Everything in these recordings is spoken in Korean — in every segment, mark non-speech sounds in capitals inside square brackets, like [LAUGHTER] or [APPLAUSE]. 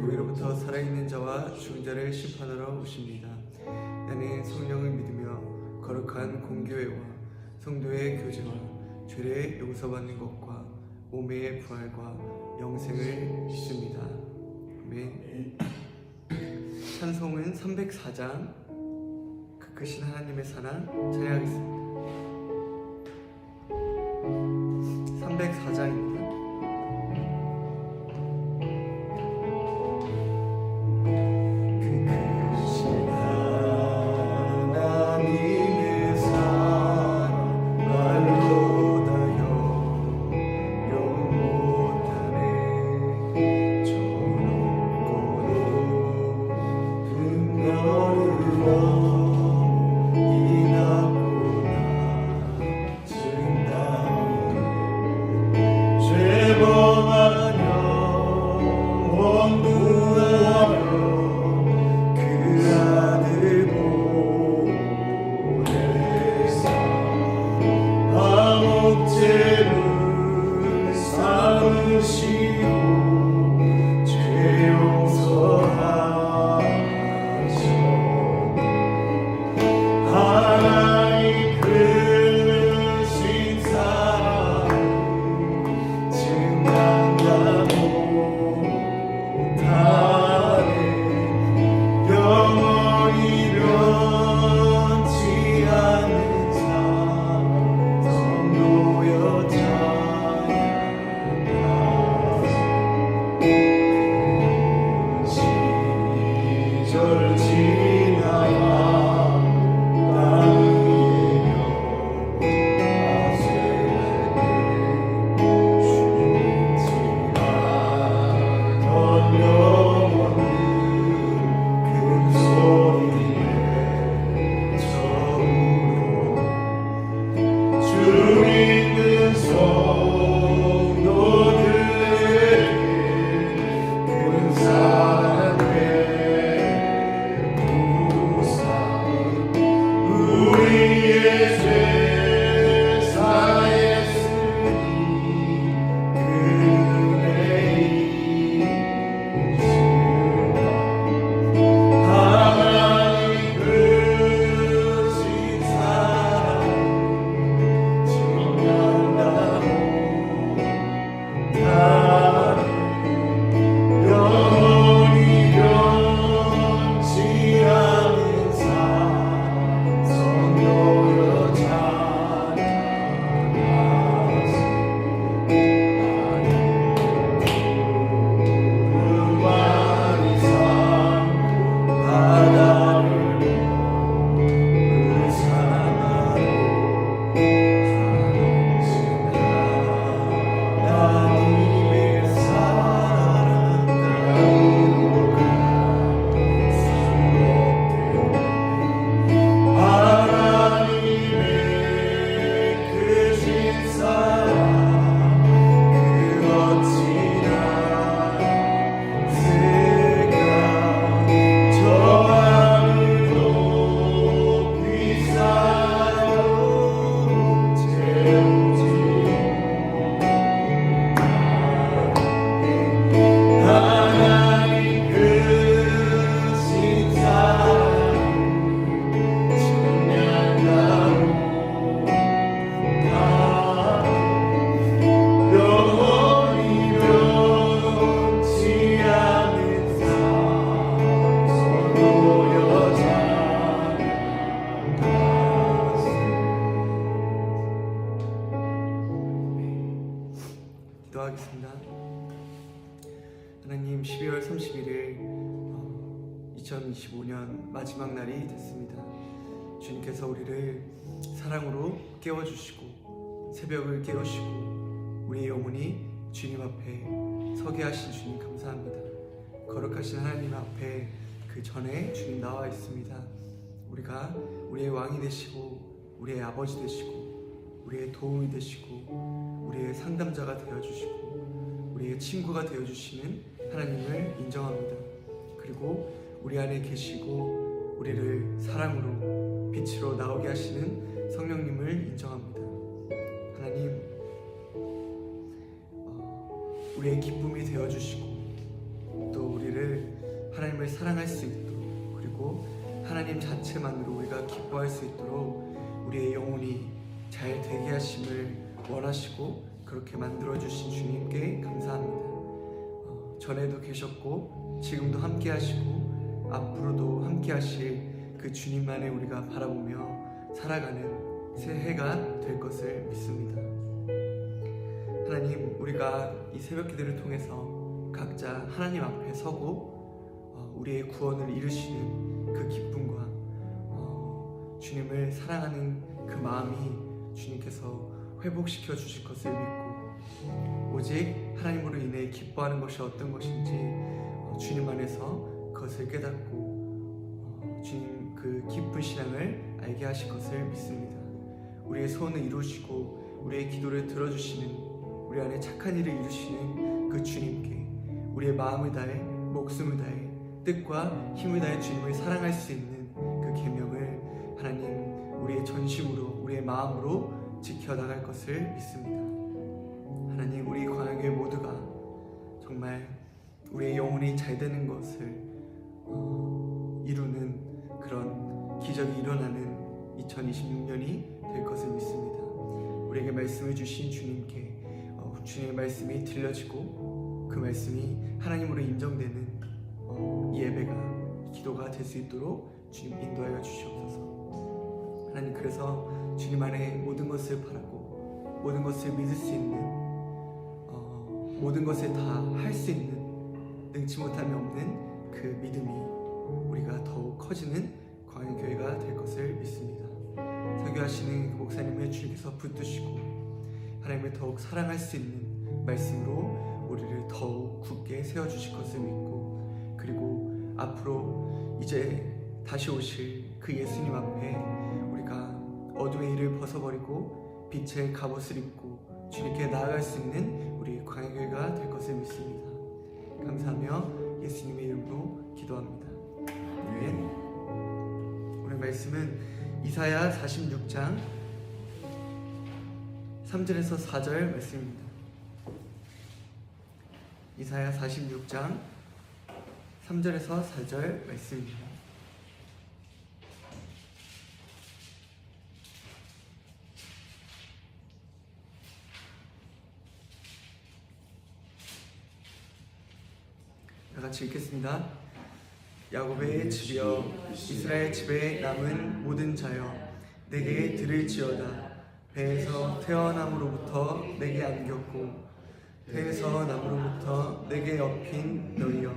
거기로부터 살아있는 자와 죽은 자를 심판하러 오십니다. 나는 성령을 믿으며 거룩한 공교회와 성도의 교제와 죄를 용서받는 것과 몸의 부활과 영생을 믿습니다. 아멘. 찬송은 304장 그 크신 하나님의 사랑 찬양하겠습니다. 304장입니다. 깨워주시고 새벽을 깨우시고 우리의 영혼이 주님 앞에 서게 하신 주님 감사합니다. 거룩하신 하나님 앞에 그그 전에 주님 나와 있습니다. 우리가 우리의 왕이 되시고 우리의 아버지 되시고 우리의 도움이 되시고 우리의 상담자가 되어 주시고 우리의 친구가 되어 주시는 하나님을 인정합니다. 그리고 우리 안에 계시고 우리를 사랑으로 빛으로 나오게 하시는 성령님을 인정합니다. 하나님 어, 우리의 기쁨이 되어 주시고 또 우리를 하나님을 사랑할 수 있도록 그리고 하나님 자체만으로 우리가 기뻐할 수 있도록 우리의 영혼이 잘 되게 하심을 원하시고 그렇게 만들어 주신 주님께 감사합니다. 어, 전에도 계셨고 지금도 함께 하시고 앞으로도 함께 하실 그 주님만을 우리가 바라보며 살아가는 새 해가 될 것을 믿습니다. 하나님, 우리가 이 새벽 기도를 통해서 각자 하나님 앞에 서고 어, 우리의 구원을 이루시는 그 기쁨과 어, 주님을 사랑하는 그 마음이 주님께서 회복시켜 주실 것을 믿고 오직 하나님으로 인해 기뻐하는 것이 어떤 것인지 어, 주님 안에서 그것을 깨닫고 어, 주님 그 기쁜 신앙을 알게 하실 것을 믿습니다. 우리의 소원을 이루시고 우리의 기도를 들어주시는 우리 안에 착한 일을 이루시는 그 주님께 우리의 마음을 다해 목숨을 다해 뜻과 힘을 다해 주님을 사랑할 수 있는 그 계명을 하나님 우리의 전심으로 우리의 마음으로 지켜 나갈 것을 믿습니다. 하나님 우리 광야교회 모두가 정말 우리의 영혼이 잘 되는 것을 어, 이루는 그런 기적이 일어나는 2026년이 될 것을 믿습니다. 우리에게 말씀을 주신 주님께 어, 주님의 말씀이 들려지고 그 말씀이 하나님으로 인정되는 어, 이 예배가 기도가 될 수 있도록 주님 인도하여 주시옵소서. 하나님 그래서 주님 안에 모든 것을 바라고 모든 것을 믿을 수 있는 어, 모든 것을 다 할 수 있는 능치 못함이 없는 그 믿음이 우리가 더욱 커지는 광야교회가 될 것을 믿습니다. 설교하시는 그 목사님을 주님께서 붙드시고 하나님을 더욱 사랑할 수 있는 말씀으로 우리를 더욱 굳게 세워주실 것을 믿고 그리고 앞으로 이제 다시 오실 그 예수님 앞에 우리가 어둠의 일을 벗어버리고 빛의 갑옷을 입고 주님께 나아갈 수 있는 우리 광야교회가 될 것을 믿습니다. 감사하며 예수님의 이름으로 기도합니다. 아멘. 오늘 말씀은 이사야 46장 3절에서 4절 말씀입니다. 이사야 46장 3절에서 4절 말씀입니다. 다 같이 읽겠습니다. 야곱의 집이여 이스라엘 집에 남은 모든 자여 내게 들을지어다. 배에서 태어남으로부터 내게 안겼고 배에서 남으로부터 내게 엎인 너희여.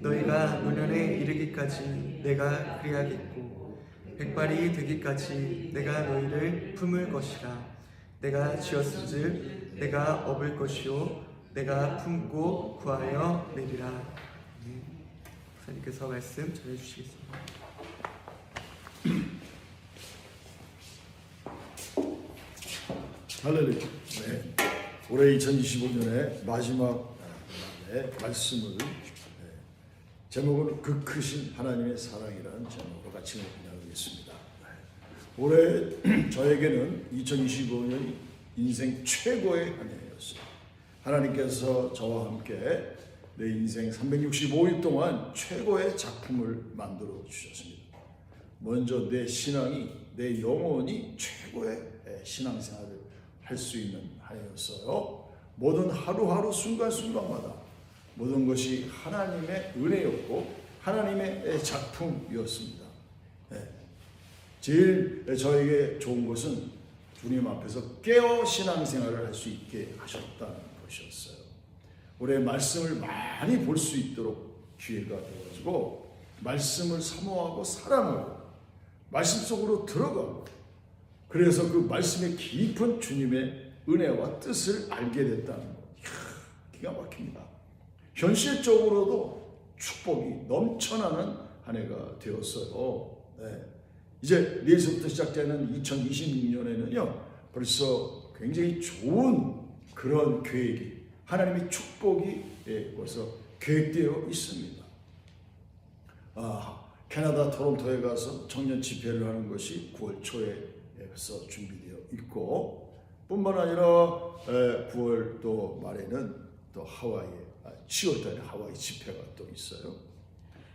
너희가 노년에 이르기까지 내가 그리하겠고 백발이 되기까지 내가 너희를 품을 것이라. 내가 지었은즉 내가 업을 것이요 내가 품고 구하여 내리라 목사님께서 말씀 전해주시겠습니다. 할렐루야. 네. 올해 2025년의 마지막 네, 말씀을 네, 제목은 그 크신 하나님의 사랑이라는 제목으로 같이 나누겠습니다. 네. 올해 [CLEARS THROAT] 저에게는 2025년이 인생 최고의 한 해였어요. 하나님께서 저와 함께 내 인생 365일 동안 최고의 작품을 만들어 주셨습니다. 먼저 내 신앙이 내 영혼이 최고의 신앙생활을 할 수 있는 하였어요. 모든 하루하루 순간순간마다 모든 것이 하나님의 은혜였고 하나님의 작품이었습니다. 네. 제일 저에게 좋은 것은 주님 앞에서 깨어 신앙생활을 할 수 있게 하셨다는 것이었어요. 올해 말씀을 많이 볼 수 있도록 기회가 되어가지고 말씀을 사모하고 사랑하고 말씀 속으로 들어가고 그래서 그 말씀의 깊은 주님의 은혜와 뜻을 알게 됐다는 것. 이야, 기가 막힙니다. 현실적으로도 축복이 넘쳐나는 한 해가 되었어요. 네. 이제 내일부터 시작되는 2026년에는요, 벌써 굉장히 좋은 그런 계획이, 하나님의 축복이 예, 벌써 계획되어 있습니다. 아, 캐나다 토론토에 가서 청년 집회를 하는 것이 9월 초에 예, 벌써 준비되어 있고, 뿐만 아니라 에, 9월 또 말에는 또 하와이에, 아, 10월 달에 하와이 집회가 또 있어요.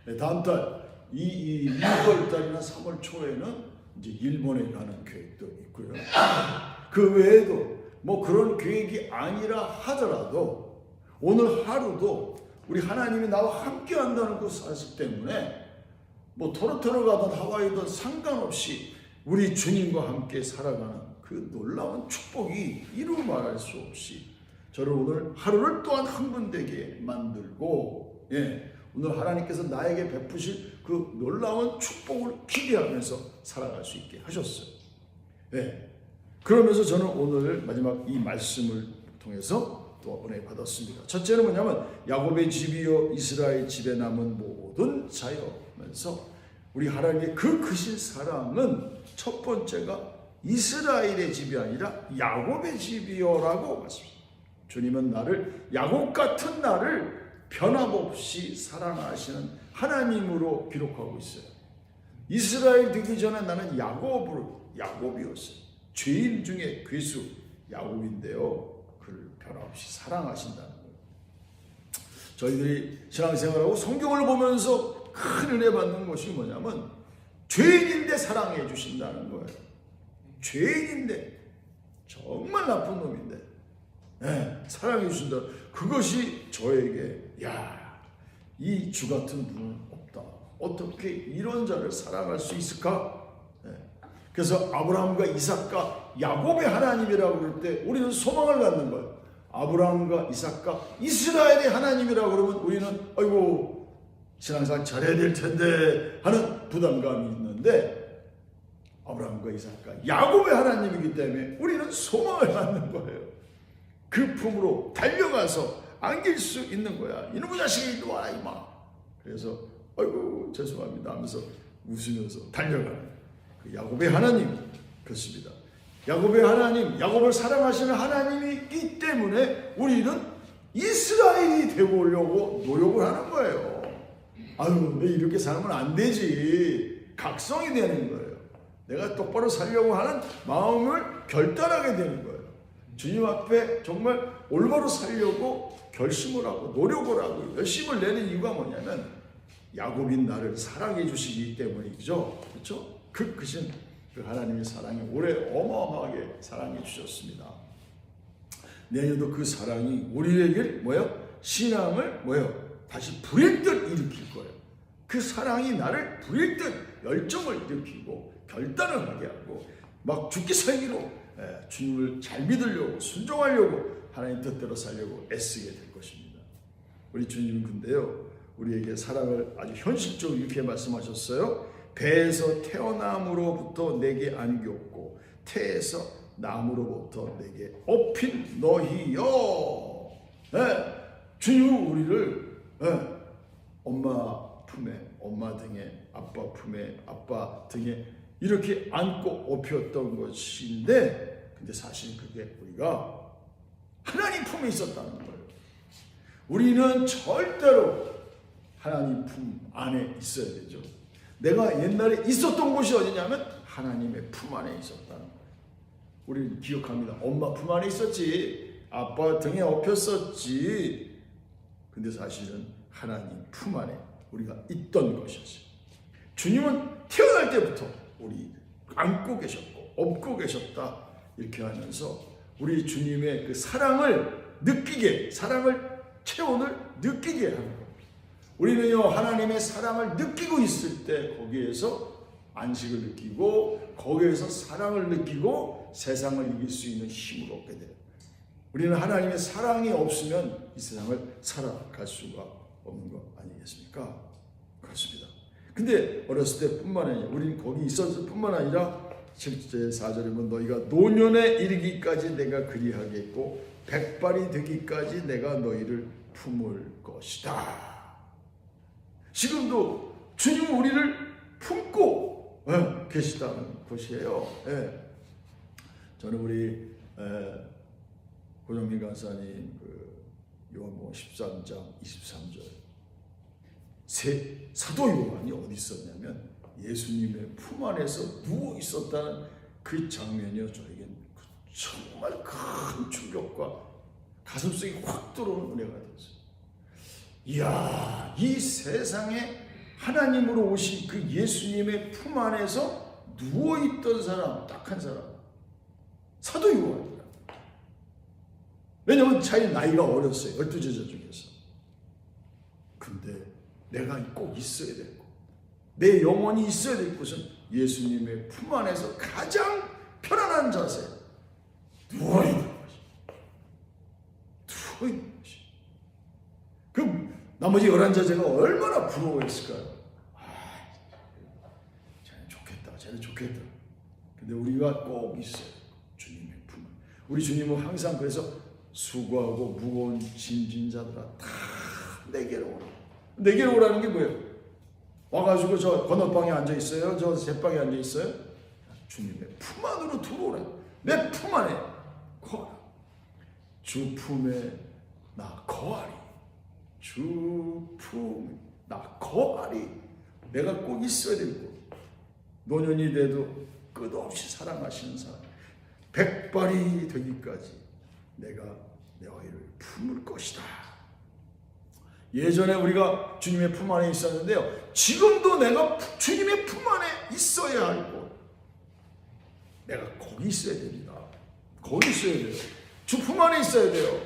네, 다음 달, 이, 이 6월 달이나 3월 초에는 이제 일본에 가는 계획도 있고요. 그 외에도 뭐 그런 계획이 아니라 하더라도 오늘 하루도 우리 하나님이 나와 함께 한다는 그 사실 때문에 뭐 토론토로 가든 하와이든 상관없이 우리 주님과 함께 살아가는 그 놀라운 축복이 이루 말할 수 없이 저를 오늘 하루를 또한 흥분되게 만들고 예, 오늘 하나님께서 나에게 베푸실 그 놀라운 축복을 기대하면서 살아갈 수 있게 하셨어요. 예. 그러면서 저는 오늘 마지막 이 말씀을 통해서 또 은혜 받았습니다. 첫째는 뭐냐면 야곱의 집이요 이스라엘 집에 남은 모든 자여면서 우리 하나님의 그 크신 사랑은 첫 번째가 이스라엘의 집이 아니라 야곱의 집이요라고 말씀합니다. 주님은 나를 야곱 같은 나를 변함없이 사랑하시는 하나님으로 기록하고 있어요. 이스라엘 되기 전에 나는 야곱으로 야곱이었어요. 죄인 중에 괴수 야곱인데요. 그를 변함없이 사랑하신다는 거예요. 저희들이 신앙생활하고 성경을 보면서 큰 은혜 받는 것이 뭐냐면 죄인인데 사랑해 주신다는 거예요. 죄인인데 정말 나쁜 놈인데 예, 사랑해 주신다. 그것이 저에게 야, 이 주 같은 분은 없다. 어떻게 이런 자를 사랑할 수 있을까? 예. 그래서 아브라함과 이삭과 야곱의 하나님이라고 그럴 때 우리는 소망을 갖는 거예요. 아브라함과 이삭과 이스라엘의 하나님이라고 그러면 우리는 아이고 신앙생활 잘해야 될 텐데 하는 부담감이 있는데 아브라함과 이삭과 야곱의 하나님이기 때문에 우리는 소망을 갖는 거예요. 그 품으로 달려가서 안길 수 있는 거야. 이놈의 자식이 이리 와 이마. 그래서 아이고 죄송합니다 하면서 웃으면서 달려가는 그 야곱의 하나님 그렇습니다. 야곱의 하나님, 야곱을 사랑하시는 하나님이 있기 때문에 우리는 이스라엘이 되고려고 노력을 하는 거예요. 아유, 내 이렇게 살면 안 되지. 각성이 되는 거예요. 내가 똑바로 살려고 하는 마음을 결단하게 되는 거예요. 주님 앞에 정말 올바로 살려고 결심을 하고 노력을 하고 열심을 내는 이유가 뭐냐면 야곱인 나를 사랑해 주시기 때문이죠. 그렇죠? 그 크신 그 하나님의 사랑이 올해 어마어마하게 사랑해 주셨습니다. 내년도 그 사랑이 우리에게 뭐요? 신앙을 뭐요? 다시 불일 듯 일으킬 거예요. 그 사랑이 나를 불일 듯 열정을 일으키고 결단을 하게 하고 막 죽기 살기로 예, 주님을 잘 믿으려고 순종하려고 하나님 뜻대로 살려고 애쓰게 될 것입니다. 우리 주님은 근데요 우리에게 사랑을 아주 현실적으로 이렇게 말씀하셨어요. 배에서 태어남으로부터 내게 안겼고 태에서 남으로부터 내게 업힌 너희여. 네, 주님은 우리를 네, 엄마 품에, 엄마 등에, 아빠 품에, 아빠 등에 이렇게 안고 업혔던 것인데, 근데 사실 그게 우리가 하나님 품에 있었다는 거예요. 우리는 절대로 하나님 품 안에 있어야 되죠. 내가 옛날에 있었던 곳이 어디냐면 하나님의 품 안에 있었다는 거예요. 우리는 기억합니다. 엄마 품 안에 있었지. 아빠 등에 업혔었지. 근데 사실은 하나님 품 안에 우리가 있던 것이었어요. 주님은 태어날 때부터 우리 안고 계셨고 업고 계셨다 이렇게 하면서 우리 주님의 그 사랑을 느끼게 사랑을 체온을 느끼게 하는 겁니다. 우리는요 하나님의 사랑을 느끼고 있을 때 거기에서 안식을 느끼고 거기에서 사랑을 느끼고 세상을 이길 수 있는 힘을 얻게 돼요. 우리는 하나님의 사랑이 없으면 이 세상을 살아갈 수가 없는 것 아니겠습니까? 그렇습니다. 근데 어렸을 때뿐만 아니라 우리는 거기 있었을 뿐만 아니라 7절 4절이면 너희가 노년에 이르기까지 내가 그리하겠고 백발이 되기까지 내가 너희를 품을 것이다. 지금도 주님은 우리를 품고 예, 계시다는 것이에요. 예. 저는 우리 에, 고정민 강사님 그 요한복음 13장 23절 세, 사도 요한이 어디 있었냐면 예수님의 품 안에서 누워 있었다는 그 장면이요 저에겐 정말 큰 충격과 가슴속에 확 들어오는 은혜가 됐어요. 이야 이 세상에 하나님으로 오신 그 예수님의 품 안에서 누워 있던 사람 딱 한 사람 사도 요한이라. 왜냐면 자기 나이가 어렸어요. 열두 제자 중에서. 근데 내가 꼭 있어야 될 곳. 내 영혼이 있어야 될 곳은 예수님의 품 안에서 가장 편안한 자세. 누워있는 것이. 누워있는 것이. 나머지 열한 자제가 얼마나 부러워했을까요? 아, 쟤는 좋겠다. 쟤는 좋겠다. 근데 우리가 꼭 있어요. 주님의 품. 우리 주님은 항상 그래서 수고하고 무거운 짐진 자들아 다 내게로 오라. 내게로 오라는 게 뭐예요? 와가지고 저 건너방에 앉아 있어요. 저 제방에 앉아 있어요. 주님의 품 안으로 들어오라. 내 품 안에 거하라. 주 품에 나 거하리. 주품 나 거하리. 내가 꼭 있어야 될 곳. 노년이 돼도 끝없이 사랑하시는 사람. 백발이 되기까지 내가 너희를 품을 것이다. 예전에 우리가 주님의 품 안에 있었는데요. 지금도 내가 주님의 품 안에 있어야 할 곳. 내가 거기 있어야 됩니다. 거기 있어야 돼요. 주 품 안에 있어야 돼요.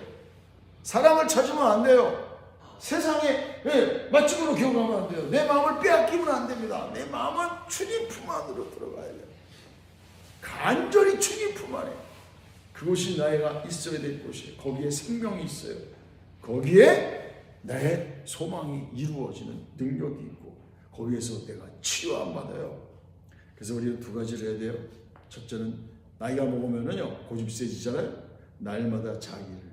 사랑을 찾으면 안 돼요. 세상에 예, 맛집으로 기억하면 안 돼요. 내 마음을 빼앗기면 안 됩니다. 내 마음은 주님 품 안으로 들어가야 돼요. 간절히 주님 품 안에 그곳이 나이가 있어야 될 곳이에요. 거기에 생명이 있어요. 거기에 내 소망이 이루어지는 능력이 있고 거기에서 내가 치유함 받아요. 그래서 우리는 두 가지를 해야 돼요. 첫째는 나이가 먹으면은요 고집이 세지잖아요. 날마다 자기를 돼요.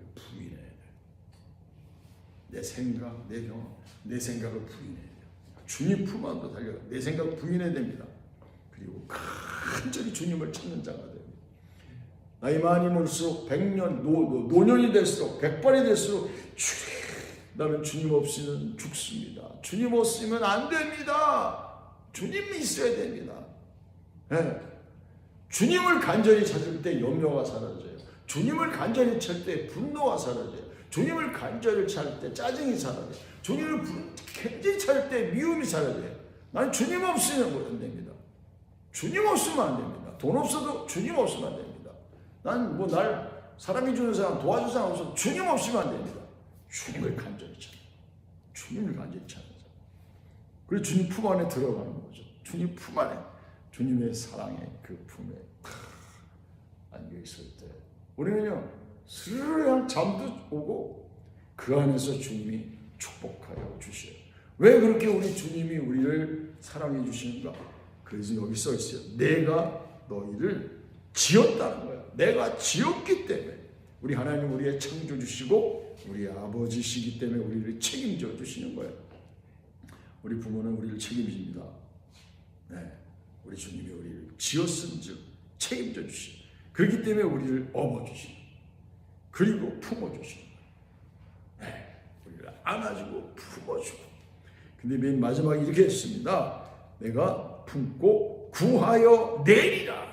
내 생각, 내 경험, 내 생각을 부인해야 돼요. 주님 품 안으로 달려가. 내 생각 부인해야 됩니다. 그리고 간절히 주님을 찾는 자가 됩니다. 나이 많이 먹을수록 백년 노년이 될수록 백발이 될수록 주님 나는 주님 없이는 죽습니다. 주님 없으면 안 됩니다. 주님이 있어야 됩니다. 예. 주님을 간절히 찾을 때 염려가 사라져요. 주님을 간절히 찾을 때 분노가 사라져요. 주님을 간절히 찾을 때 짜증이 사라져요. 주님을 분- 간절히 찾을 때 미움이 사라져요. 난 주님 없이는 안 됩니다. 주님 없으면 안 됩니다. 돈 없어도 주님 없으면 안 됩니다. 난 뭐 날 사람이 주는 사람 도와줄 사람 없어도 주님 없으면 안 됩니다. 주님을 간절히 찾아. 주님을 간절히 찾는 사람. 그리고 주님 품 안에 들어가는 거죠. 주님 품 안에 주님의 사랑의 그 품에 탁 안겨 있을 때 우리는요 스르르 잠도 오고 그 안에서 주님이 축복하여 주셔요. 왜 그렇게 우리 주님이 우리를 사랑해 주시는가? 그래서 여기 써 있어요. 내가 너희를 지었다는 거야. 내가 지었기 때문에 우리 하나님 우리의 창조 주시고 우리 아버지시기 때문에 우리를 책임져 주시는 거예요. 우리 부모는 우리를 책임집니다. 네, 우리 주님이 우리를 지었은즉 책임져 주시. 그렇기 때문에 우리를 업어 주시. 그리고 품어주시. 네, 우리를 안아주고 품어주고. 근데 맨 마지막에 이렇게 했습니다. 내가 품고 구하여 내리라.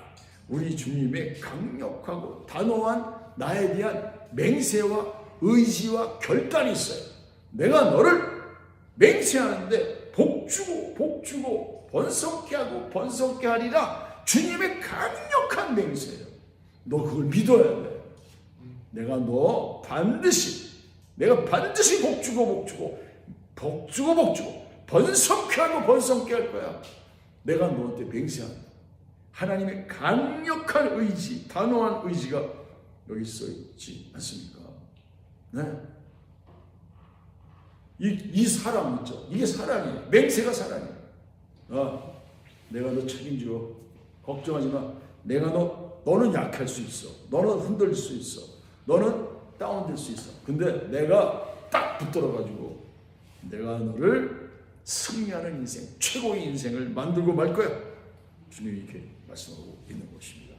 우리 주님의 강력하고 단호한 나에 대한 맹세와 의지와 결단이 있어요. 내가 너를 맹세하는데 복주고 복주고 번성케 하고 번성케 하리라 주님의 강력한 맹세예요. 너 그걸 믿어야 돼. 내가 너 반드시 내가 반드시 복주고 복주고 복주고 복주고 번성케 하고 번성케 할 거야. 내가 너한테 맹세한다. 하나님의 강력한 의지, 단호한 의지가 여기 써 있지 않습니까? 네. 이, 이 사랑 있죠. 이게 사랑이에요. 맹세가 사랑이에요. 아, 내가 너 책임져. 걱정하지 마. 내가 너, 너는 약할 수 있어. 너는 흔들릴 수 있어. 너는 다운될 수 있어. 근데 내가 딱 붙들어가지고 내가 너를 승리하는 인생, 최고의 인생을 만들고 말 거야. 주님이 이렇게 말씀하고 있는 것입니다.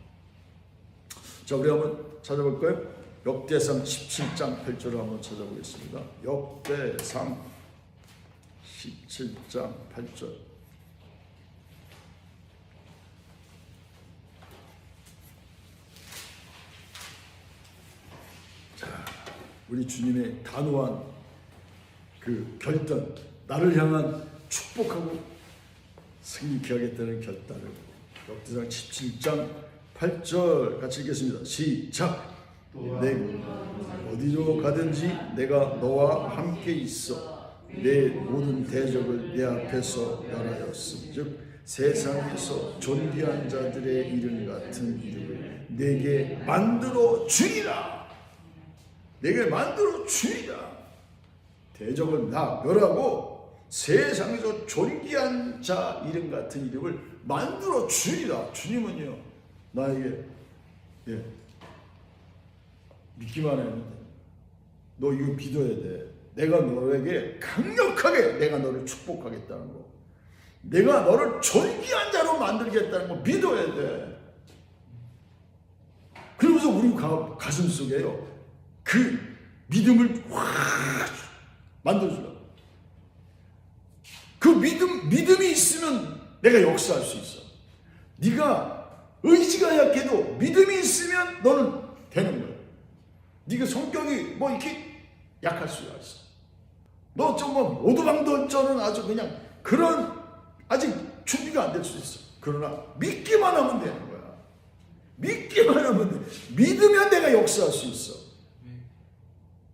자, 우리 한번 찾아볼까요? 역대상 17장 8절을 한번 찾아보겠습니다. 역대상 17장 8절. 자, 우리 주님의 단호한 그 결단, 나를 향한 축복하고 승리케 하겠다는 결단을 역대상 17장 8절 같이 읽겠습니다. 시작. 내 어디로 가든지 내가 너와 함께 있어 내 모든 대적을 내 앞에서 멸하였음 즉 세상에서 존귀한 자들의 이름 같은 이름을 내게 만들어 주리라 내게 만들어 주리라 대적을 나 멸하고 세상에서 존귀한 자 이름 같은 이름을 만들어 주리라 주님은요 나에게 예 믿기만 돼. 너 이거 믿어야 돼. 내가 너에게 강력하게 내가 너를 축복하겠다는 거. 내가 너를 존귀한 자로 만들겠다는 거 믿어야 돼. 그러면서 우리 가, 가슴 속에요. 그 믿음을 확 만들어주라. 그 믿음, 믿음이 있으면 내가 역사할 수 있어. 네가 의지가 약해도 믿음이 있으면 너는 되는 거야. 네가 성격이 뭐 이렇게 약할 수가 있어. 너좀뭐 오두방도전은 아주 그냥 그런 아직 준비가 안 될 수 있어. 그러나 믿기만 하면 되는 거야. 믿기만 하면 돼. 믿으면 내가 역사할 수 있어.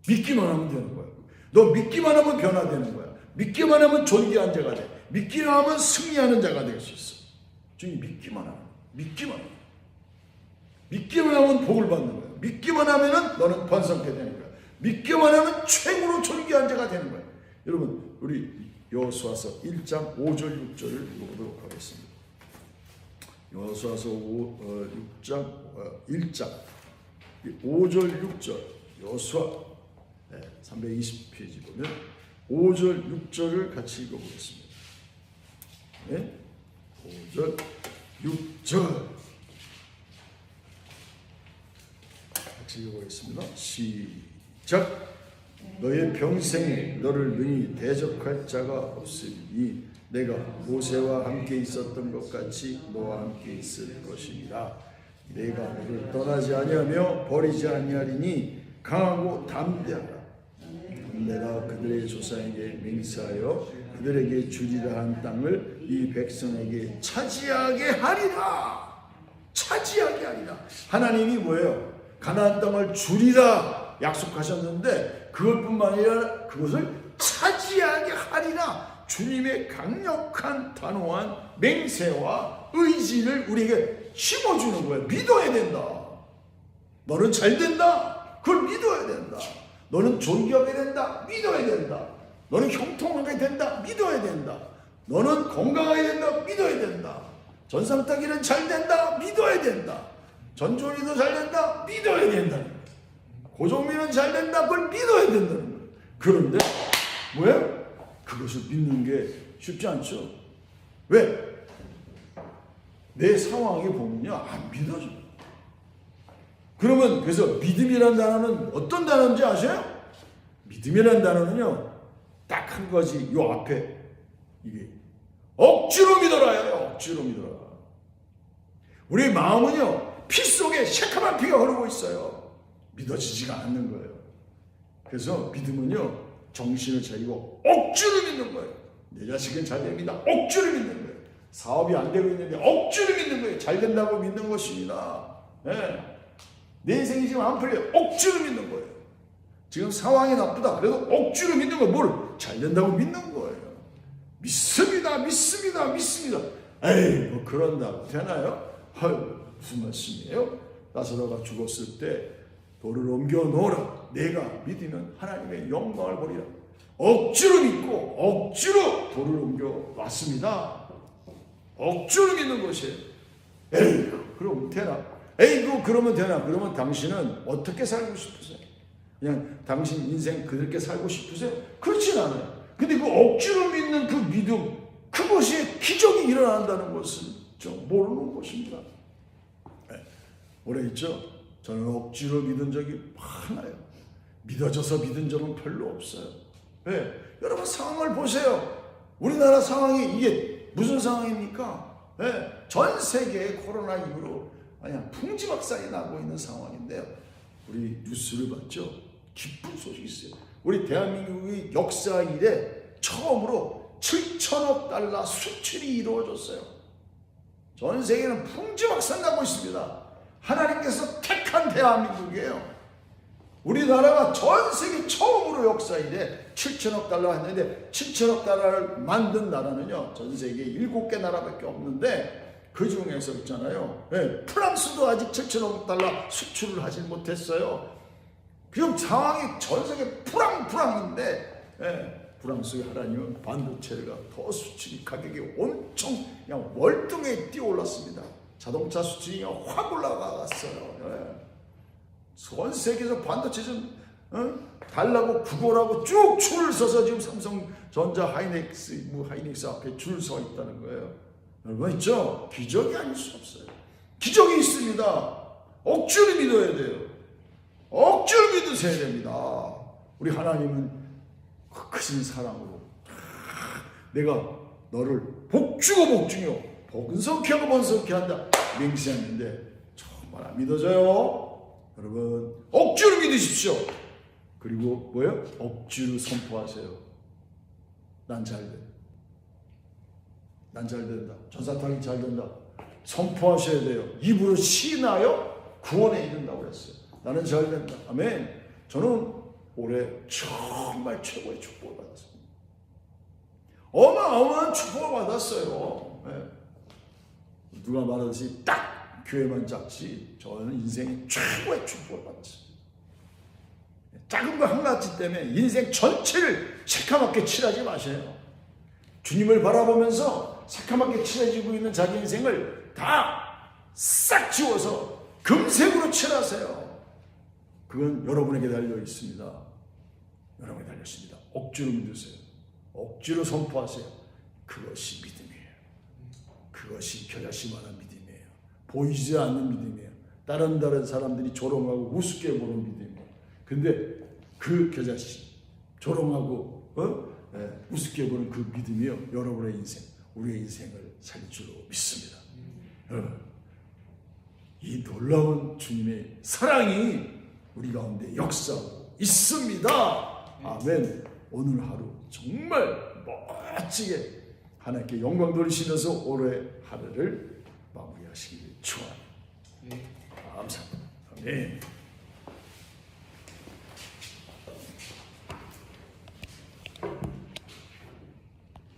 믿기만 하면 되는 거야. 너 믿기만 하면 변화되는 거야. 믿기만 하면 존귀한 자가 돼. 믿기만 하면 승리하는 자가 될 수 있어. 주님 믿기만 하면 믿기만 하면 믿기만 하면 복을 받는 거야. 믿기만 하면은 너는 번성케 되는 거야. 믿기만 하면 최고로 존귀한 자가 되는 거야. 여러분 우리 여호수아서 1장 5절 6절을 읽어보도록 하겠습니다. 여호수아서 5, 어, 6장 어, 1장 5절 6절 여호수아 네, 320페이지 보면 5절 6절을 같이 읽어보겠습니다. 네? 5절 6절 같이 읽어보겠습니다. 시작. 너의 평생에 너를 능히 대적할 자가 없으니 내가 모세와 함께 있었던 것 같이 너와 함께 있을 것이니라. 내가 너를 떠나지 아니하며 버리지 아니하리니 강하고 담대하라. 내가 그들의 조상에게 맹세하여 그들에게 주리라 한 땅을 이 백성에게 차지하게 하리라. 차지하게 하리라. 하나님이 뭐예요? 가나안 땅을 주리라 약속하셨는데 그것뿐만 아니라 그것을 차지하게 하리라. 주님의 강력한 단호한 맹세와 의지를 우리에게 심어주는 거예요. 믿어야 된다. 너는 잘 된다. 그걸 믿어야 된다. 너는 존귀하게 된다. 믿어야 된다. 너는 형통하게 된다. 믿어야 된다. 너는 건강하게 된다. 믿어야 된다. 전상따기는 잘 된다. 믿어야 된다. 전조리도 잘 된다. 믿어야 된다. 고종민은 잘 된다. 그걸 믿어야 된다는 거예요. 그런데 뭐예요? 그것을 믿는 게 쉽지 않죠. 왜? 내 상황이 보면요. 안 믿어져. 그러면 그래서 믿음이라는 단어는 어떤 단어인지 아세요? 믿음이라는 단어는요. 딱 한 가지 요 앞에 이게 억지로 믿어라요. 억지로 믿어라. 우리 마음은요. 피 속에 새카만 피가 흐르고 있어요. 믿어지지가 않는 거예요. 그래서 믿음은요. 정신을 차리고 억지로 믿는 거예요. 내 자식은 잘 됩니다. 억지로 믿는 거예요. 사업이 안 되고 있는데 억지로 믿는 거예요. 잘 된다고 믿는 것입니다. 예. 내 인생이 지금 안 풀려. 억지로 믿는 거예요. 지금 상황이 나쁘다. 그래도 억지로 믿는 거 뭘? 잘 된다고 믿는 거예요. 믿습니다. 믿습니다. 믿습니다. 에이, 뭐 그런다고 되나요? 헐, 무슨 말씀이에요? 나사로가 죽었을 때 돌을 옮겨 놓으라. 내가 믿으면 하나님의 영광을 보리라. 억지로 믿고 억지로 돌을 옮겨 놨습니다. 억지로 믿는 것이에요. 에이, 그럼 되나? 에이구 그러면 되나? 그러면 당신은 어떻게 살고 싶으세요? 그냥 당신 인생 그렇게 살고 싶으세요? 그렇진 않아요. 근데 그 억지로 믿는 그 믿음, 그것이 기적이 일어난다는 것은 좀 모르는 것입니다. 네, 오래 있죠? 저는 억지로 믿은 적이 많아요. 믿어져서 믿은 적은 별로 없어요. 네, 여러분 상황을 보세요. 우리나라 상황이 이게 무슨 상황입니까? 네, 전 세계에 코로나 이후로 그냥 풍지박산이 나고 있는 상황인데요. 우리 뉴스를 봤죠? 기쁜 소식이 있어요. 우리 대한민국의 역사 이래 처음으로 7천억 달러 수출이 이루어졌어요. 전 세계는 풍지박산 나고 있습니다. 하나님께서 택한 대한민국이에요. 우리나라가 전 세계 처음으로 역사 이래 7천억 달러 했는데 7천억 달러를 만든 나라는요 전 세계 7개 나라밖에 없는데 그 중에서 있잖아요 예, 프랑스도 아직 7천억 달러 수출을 하지 못했어요 지금 상황이 전 세계 불황불황인데 예, 프랑스의 하나님은 반도체가 더 수출이 가격이 엄청 그냥 월등히 뛰어올랐습니다 자동차 수출이 확 올라갔어요 예. 전 세계에서 반도체 좀 어? 달라고 구걸하고 쭉 줄을 서서 지금 삼성전자 하이닉스 뭐 하이닉스 앞에 줄 서 있다는 거예요. 여러분 있죠? 기적이 아닐 수 없어요. 기적이 있습니다. 억지로 믿어야 돼요. 억지로 믿으셔야 됩니다. 우리 하나님은 그 크신 사랑으로 내가 너를 복주고 복중여 복은석케 하고 번석케 한다 맹세했는데 정말 안 믿어져요. 여러분 억지로 믿으십시오. 그리고 뭐예요? 억지로 선포하세요. 난 잘 돼. 난 잘 된다. 전사탕이 잘 된다. 선포하셔야 돼요. 입으로 시나요? 구원에 이른다고 그랬어요. 나는 잘 된다. 아멘. 저는 올해 정말 최고의 축복을 받았습니다. 어마어마한 축복을 받았어요. 예. 누가 말하듯이 딱 교회만 작지 저는 인생의 최고의 축복을 받았습니다. 작은 거 하나치 때문에 인생 전체를 새카맣게 칠하지 마세요. 주님을 바라보면서 새카맣게 칠해지고 있는 자기 인생을 다 싹 지워서 금색으로 칠하세요. 그건 여러분에게 달려 있습니다. 여러분에게 달려 있습니다. 억지로 믿으세요. 억지로 선포하세요. 그것이 믿음이에요. 그것이 겨자씨만한 믿음이에요. 보이지 않는 믿음이에요. 다른 다른 사람들이 조롱하고 우습게 보는 믿음이에요. 근데 그 겨자씨 조롱하고 어? 예, 우습게 보는 그 믿음이요 여러분의 인생, 우리의 인생을 살릴 줄로 믿습니다. 여러분, 이 놀라운 주님의 사랑이 우리 가운데 역사하고 있습니다. 아멘. 오늘 하루 정말 멋지게 하나님께 영광 돌리시면서 올해 하루를 마무리하시길 축원합니다. 네. 감사합니다. 아멘.